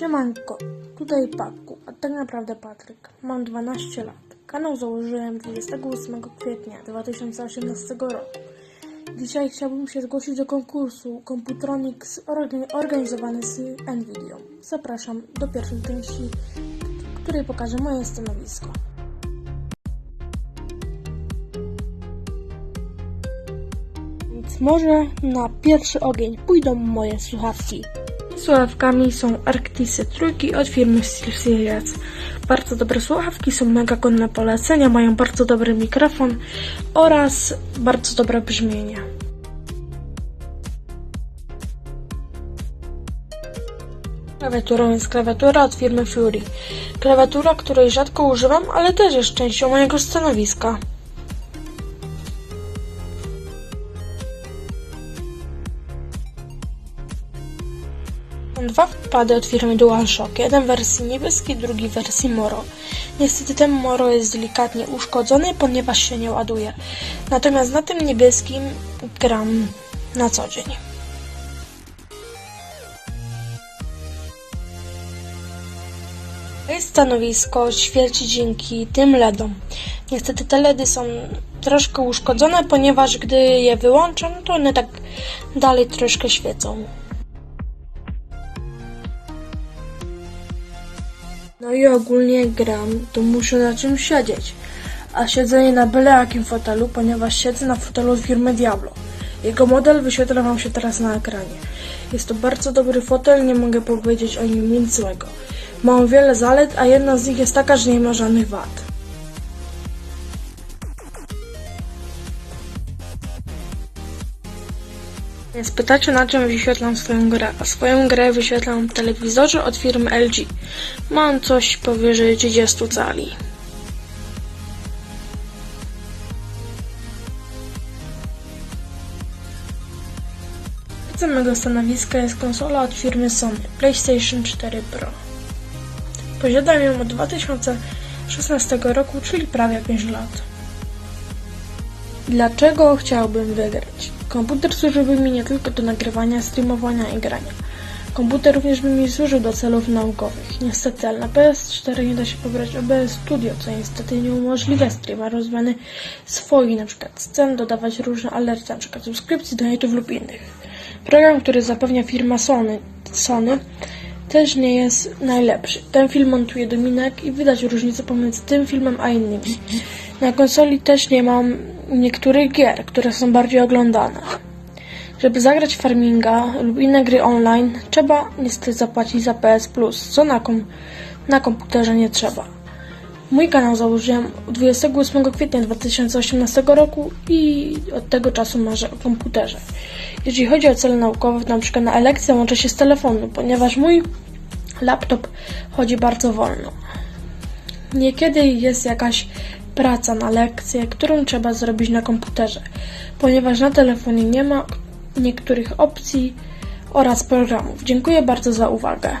Siemanko, tutaj Paku, a tak naprawdę Patryk. Mam 12 lat. Kanał założyłem 28 kwietnia 2018 roku. Dzisiaj chciałbym się zgłosić do konkursu Computronics orga- organizowany z NVIDIA. Zapraszam do pierwszej części, w której pokażę moje stanowisko. Więc może na pierwszy ogień pójdą moje słuchawki. Słuchawkami są Arctisy trójki od firmy SteelSeries. Bardzo dobre słuchawki, są mega godne polecenia, mają bardzo dobry mikrofon oraz bardzo dobre brzmienie. Klawiaturą jest klawiatura od firmy Fury. Klawiatura, której rzadko używam, ale też jest częścią mojego stanowiska. Dwa wpady od firmy DualShock. Jeden w wersji niebieskiej, drugi w wersji Moro. Niestety ten Moro jest delikatnie uszkodzony, ponieważ się nie ładuje. Natomiast na tym niebieskim gram na co dzień. Moje stanowisko świeci dzięki tym LEDom. Niestety te LEDy są troszkę uszkodzone, ponieważ gdy je wyłączam, to one tak dalej troszkę świecą. No i ogólnie gram, to muszę na czymś siedzieć. A siedzenie na byle jakim fotelu, ponieważ siedzę na fotelu firmy Diablo. Jego model wyświetla Wam się teraz na ekranie. Jest to bardzo dobry fotel, nie mogę powiedzieć o nim nic złego. Ma on wiele zalet, a jedna z nich jest taka, że nie ma żadnych wad. Więc pytacie na czym wyświetlam swoją grę. A swoją grę wyświetlam w telewizorze od firmy LG. Mam coś powyżej 30 cali. Z mego stanowiska jest konsola od firmy Sony PlayStation 4 Pro. Posiadam ją od 2016 roku, czyli prawie 5 lat. Dlaczego chciałbym wygrać? Komputer służyłby mi nie tylko do nagrywania, streamowania i grania. Komputer również by mi służył do celów naukowych. Niestety, ale na PS4 nie da się pobrać OBS Studio, co niestety nie umożliwia streama zmiany swoich przykład scen, dodawać różne alerty, przykład subskrypcji, donate'ów lub innych. Program, który zapewnia firma Sony, Sony też nie jest najlepszy. Ten film montuje Dominek i widać różnicę pomiędzy tym filmem a innymi. Na konsoli też nie mam niektórych gier, które są bardziej oglądane. Żeby zagrać farminga lub inne gry online, trzeba niestety zapłacić za PS Plus, co na, kom- na komputerze nie trzeba. Mój kanał założyłem 28 kwietnia 2018 roku i od tego czasu marzę o komputerze. Jeżeli chodzi o cele naukowe, to na przykład na elekcję łączę się z telefonu, ponieważ mój laptop chodzi bardzo wolno. Niekiedy jest jakaś praca na lekcję, którą trzeba zrobić na komputerze, ponieważ na telefonie nie ma niektórych opcji oraz programów. Dziękuję bardzo za uwagę.